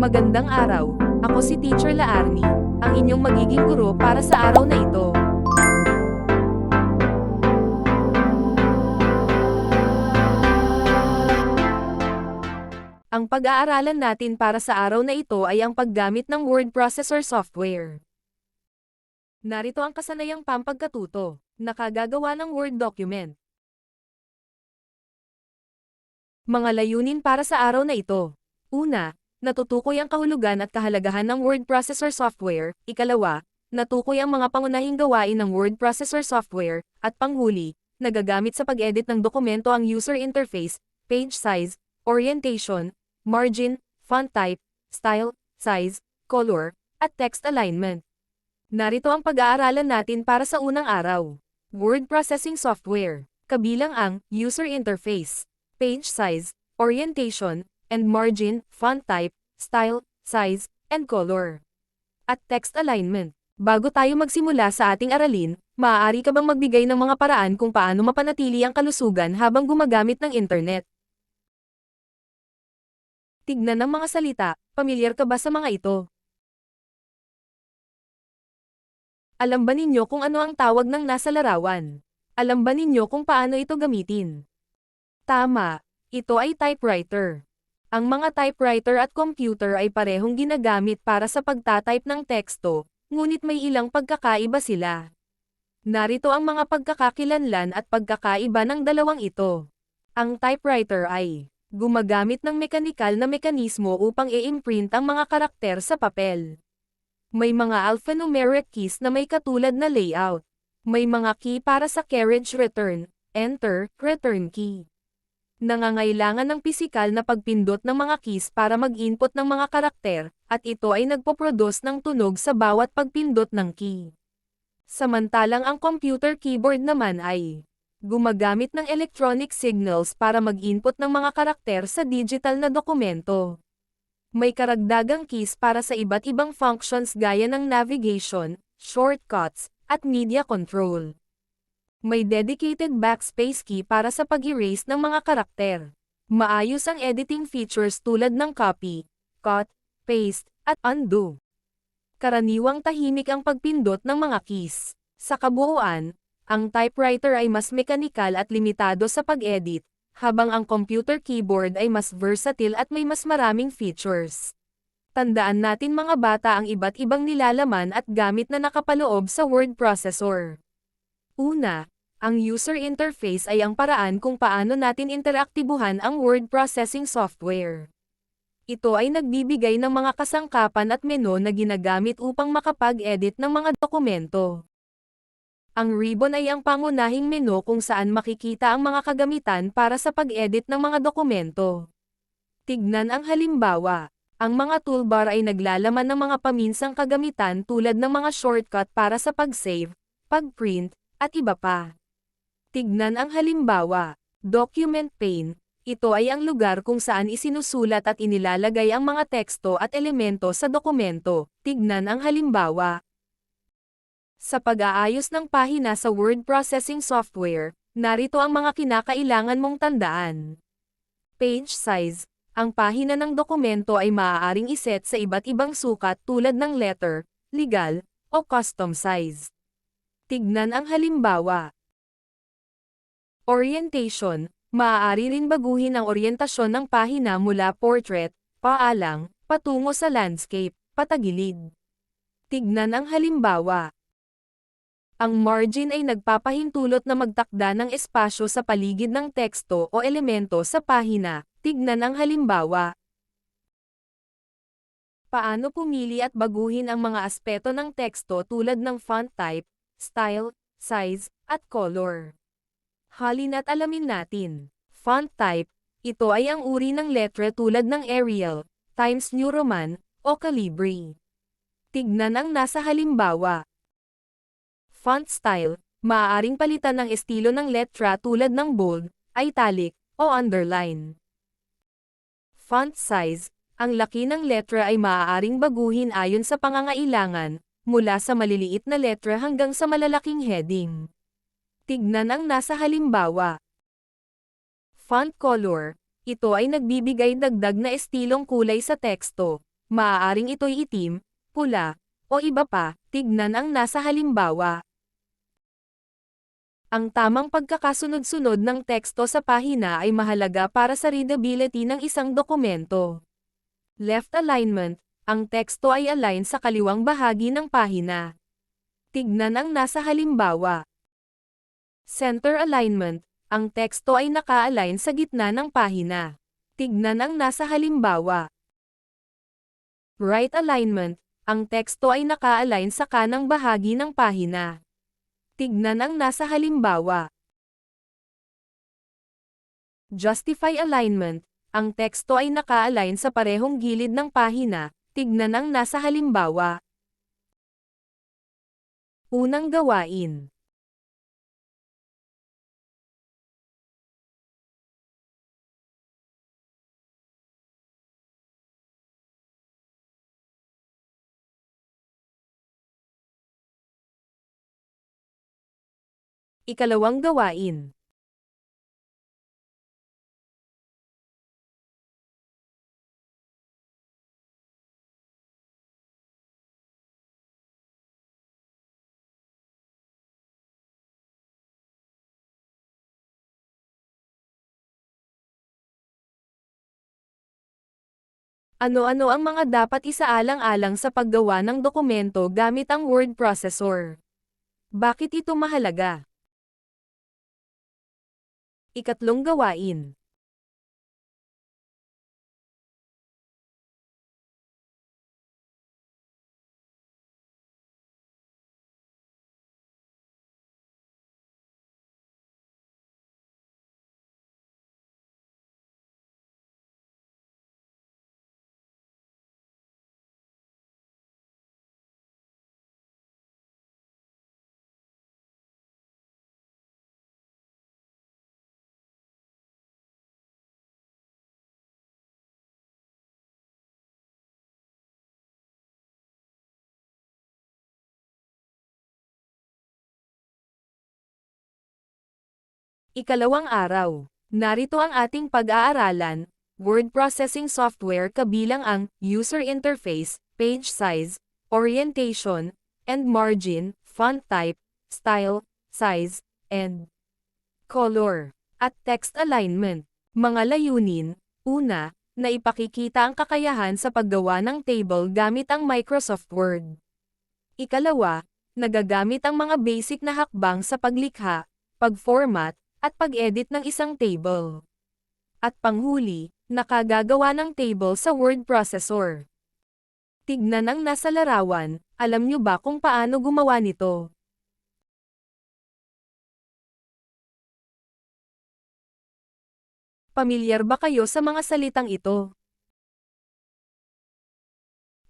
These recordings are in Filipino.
Magandang araw, ako si Teacher Laarni, ang inyong magiging guro para sa araw na ito. Ang pag-aaralan natin para sa araw na ito ay ang paggamit ng word processor software. Narito ang kasanayang pampagkatuto, nakagagawa ng Word document. Mga layunin para sa araw na ito. Una, natutukoy ang kahulugan at kahalagahan ng word processor software. Ikalawa, natukoy ang mga pangunahing gawain ng word processor software. At panghuli, nagagamit sa pag-edit ng dokumento ang user interface, page size, orientation, margin, font type, style, size, color, at text alignment. Narito ang pag-aaralan natin para sa unang araw. Word processing software. Kabilang ang user interface, page size, orientation, and margin, font type, style, size, and color. At text alignment. Bago tayo magsimula sa ating aralin, maaari ka bang magbigay ng mga paraan kung paano mapanatili ang kalusugan habang gumagamit ng internet? Tignan ng mga salita, pamilyar ka ba sa mga ito? Alam ba ninyo kung ano ang tawag ng nasa larawan? Alam ba ninyo kung paano ito gamitin? Tama, ito ay typewriter. Ang mga typewriter at computer ay parehong ginagamit para sa pagtatype ng teksto, ngunit may ilang pagkakaiba sila. Narito ang mga pagkakakilanlan at pagkakaiba ng dalawang ito. Ang typewriter ay gumagamit ng mekanikal na mekanismo upang i-imprint ang mga karakter sa papel. May mga alphanumeric keys na may katulad na layout. May mga key para sa carriage return, enter, return key. Nangangailangan ng pisikal na pagpindot ng mga keys para mag-input ng mga karakter, at ito ay nagpoproduce ng tunog sa bawat pagpindot ng key. Samantalang ang computer keyboard naman ay gumagamit ng electronic signals para mag-input ng mga karakter sa digital na dokumento. May karagdagang keys para sa iba't ibang functions gaya ng navigation, shortcuts, at media control. May dedicated backspace key para sa pag-erase ng mga karakter. Maayos ang editing features tulad ng copy, cut, paste, at undo. Karaniwang tahimik ang pagpindot ng mga keys. Sa kabuuan, ang typewriter ay mas mekanikal at limitado sa pag-edit, habang ang computer keyboard ay mas versatile at may mas maraming features. Tandaan natin mga bata ang iba't ibang nilalaman at gamit na nakapaloob sa word processor. Una, ang user interface ay ang paraan kung paano natin interaktibuhan ang word processing software. Ito ay nagbibigay ng mga kasangkapan at menu na ginagamit upang makapag-edit ng mga dokumento. Ang ribbon ay ang pangunahing menu kung saan makikita ang mga kagamitan para sa pag-edit ng mga dokumento. Tignan ang halimbawa. Ang mga toolbar ay naglalaman ng mga paminsang kagamitan tulad ng mga shortcut para sa pag-save, pag-print, at iba pa. Tignan ang halimbawa. Document pane. Ito ay ang lugar kung saan isinusulat at inilalagay ang mga teksto at elemento sa dokumento. Tignan ang halimbawa. Sa pag-aayos ng pahina sa word processing software, narito ang mga kinakailangan mong tandaan. Page size. Ang pahina ng dokumento ay maaaring iset sa iba't ibang sukat tulad ng letter, legal, o custom size. Tignan ang halimbawa. Orientation. Maaari rin baguhin ang oryentasyon ng pahina mula portrait, paalang, patungo sa landscape, patagilid. Tignan ang halimbawa. Ang margin ay nagpapahintulot na magtakda ng espasyo sa paligid ng teksto o elemento sa pahina. Tignan ang halimbawa. Paano pumili at baguhin ang mga aspeto ng teksto tulad ng font type, style, size, at color. Halina't alamin natin. Font type, ito ay ang uri ng letra tulad ng Arial, Times New Roman, o Calibri. Tignan ang nasa halimbawa. Font style, maaaring palitan ng estilo ng letra tulad ng bold, italic, o underline. Font size, ang laki ng letra ay maaaring baguhin ayon sa pangangailangan, mula sa maliliit na letra hanggang sa malalaking heading. Tignan ang nasa halimbawa. Font color, ito ay nagbibigay dagdag na estilong kulay sa teksto. Maaaring ito'y itim, pula, o iba pa, tignan ang nasa halimbawa. Ang tamang pagkakasunod-sunod ng teksto sa pahina ay mahalaga para sa readability ng isang dokumento. Left alignment, ang teksto ay align sa kaliwang bahagi ng pahina. Tignan ang nasa halimbawa. Center alignment, ang teksto ay naka-align sa gitna ng pahina. Tignan ang nasa halimbawa. Right alignment, ang teksto ay naka-align sa kanang bahagi ng pahina. Tignan ang nasa halimbawa. Justify alignment. Ang teksto ay naka-align sa parehong gilid ng pahina. Tignan ang nasa halimbawa. Unang gawain. Ikalawang gawain. Ano-ano ang mga dapat isaalang-alang sa paggawa ng dokumento gamit ang word processor? Bakit ito mahalaga? Ikatlong gawain. Ikalawang araw. Narito ang ating pag-aaralan, word processing software kabilang ang user interface, page size, orientation, and margin, font type, style, size, and color, at text alignment. Mga layunin, una, na ipakikita ang kakayahan sa paggawa ng table gamit ang Microsoft Word. Ikalawa, nagagamit ang mga basic na hakbang sa paglikha, pag-format, at pag-edit ng isang table. At panghuli, nakagagawa ng table sa word processor. Tignan ang nasa larawan, alam nyo ba kung paano gumawa nito? Pamilyar ba kayo sa mga salitang ito?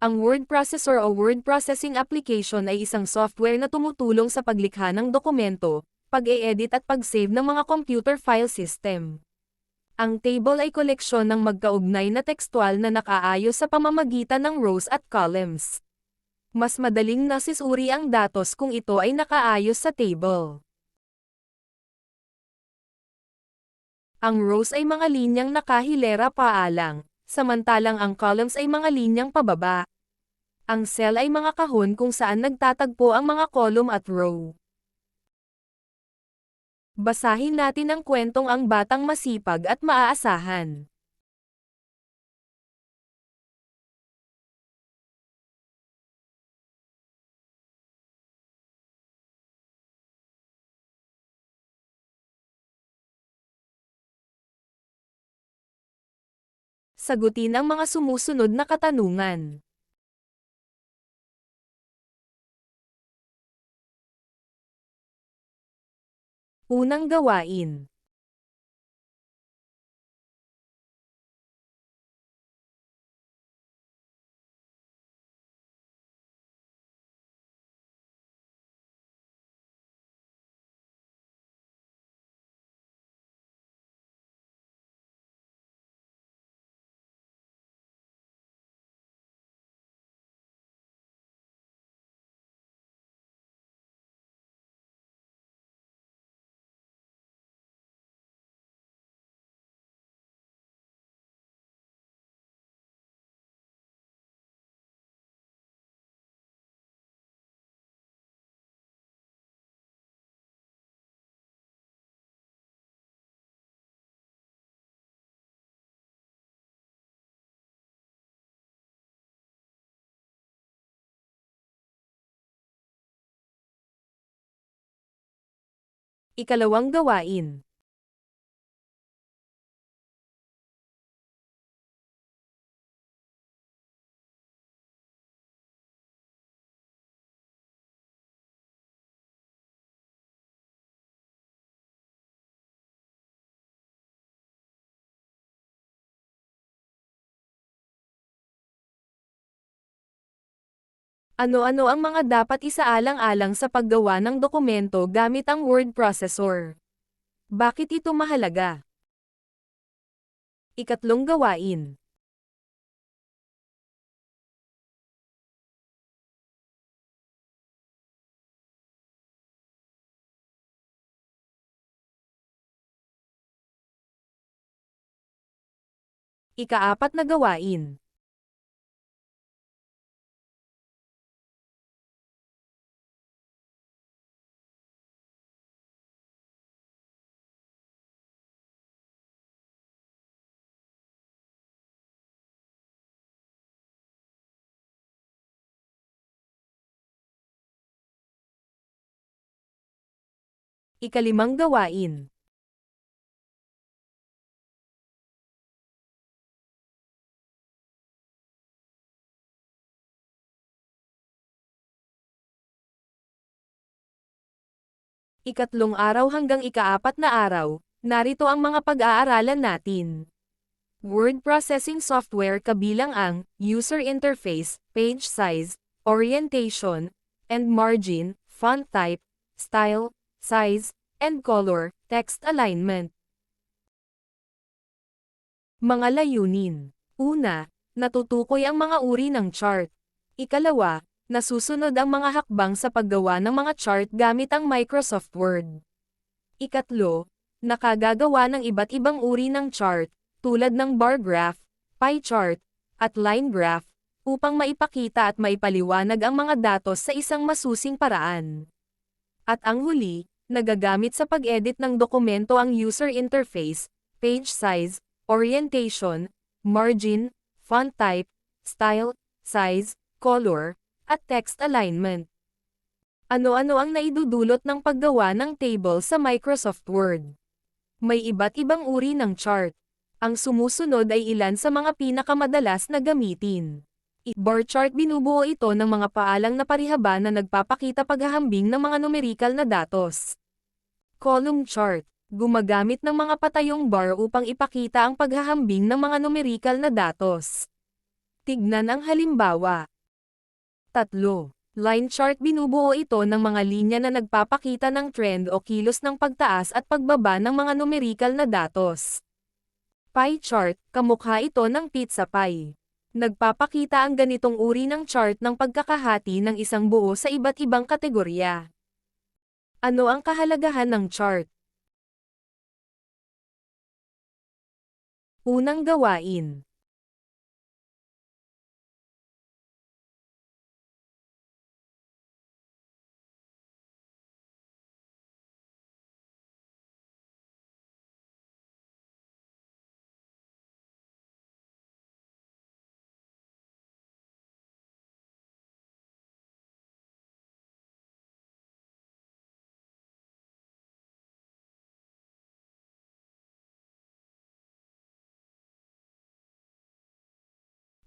Ang word processor o word processing application ay isang software na tumutulong sa paglikha ng dokumento, pag-e-edit at pag-save ng mga computer file system. Ang table ay koleksyon ng magkaugnay na tekstual na nakaayos sa pamamagitan ng rows at columns. Mas madaling nasisuri ang datos kung ito ay nakaayos sa table. Ang rows ay mga linyang nakahilera paalang, samantalang ang columns ay mga linyang pababa. Ang cell ay mga kahon kung saan nagtatagpo ang mga column at row. Basahin natin ang kwentong ang batang masipag at maaasahan. Sagutin ang mga sumusunod na katanungan. Unang gawain. Ikalawang gawain. Ano-ano ang mga dapat isaalang-alang sa paggawa ng dokumento gamit ang word processor? Bakit ito mahalaga? Ikatlong gawain. Ikaapat na gawain. Ikalimang gawain. Ikatlong araw hanggang ikaapat na araw, narito ang mga pag-aaralan natin. Word processing software kabilang ang user interface, page size, orientation, and margin, font type, style, size, and color, text alignment. Mga layunin. Una, natutukoy ang mga uri ng chart. Ikalawa, nasusunod ang mga hakbang sa paggawa ng mga chart gamit ang Microsoft Word. Ikatlo, nakagagawa ng iba't ibang uri ng chart, tulad ng bar graph, pie chart, at line graph, upang maipakita at maipaliwanag ang mga datos sa isang masusing paraan. At ang huli, nagagamit sa pag-edit ng dokumento ang user interface, page size, orientation, margin, font type, style, size, color, at text alignment. Ano-ano ang naidudulot ng paggawa ng table sa Microsoft Word? May iba't ibang uri ng chart. Ang sumusunod ay ilan sa mga pinakamadalas na gamitin. I-bar chart binubuo ito ng mga paalang na parihaba na nagpapakita paghahambing ng mga numerical na datos. Column chart. Gumagamit ng mga patayong bar upang ipakita ang paghahambing ng mga numerical na datos. Tignan ang halimbawa. Tatlo. Line chart binubuo ito ng mga linya na nagpapakita ng trend o kilos ng pagtaas at pagbaba ng mga numerical na datos. Pie chart, kamukha ito ng pizza pie. Nagpapakita ang ganitong uri ng chart ng pagkakahati ng isang buo sa iba't ibang kategorya. Ano ang kahalagahan ng chart? Unang gawain.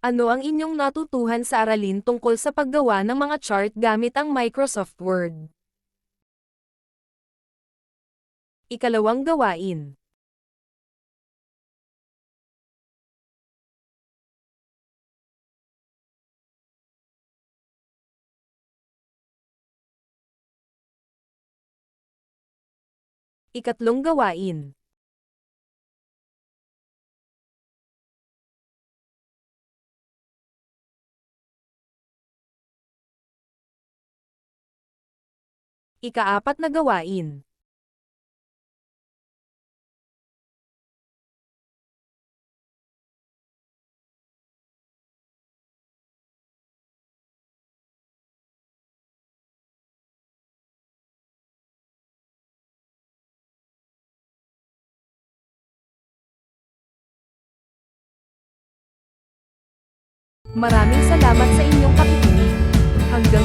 Ano ang inyong natutuhan sa aralin tungkol sa paggawa ng mga chart gamit ang Microsoft Word? Ikalawang gawain. Ikatlong gawain. Ikaapat na gawain. Maraming salamat sa inyong pakikinig. Hanggang.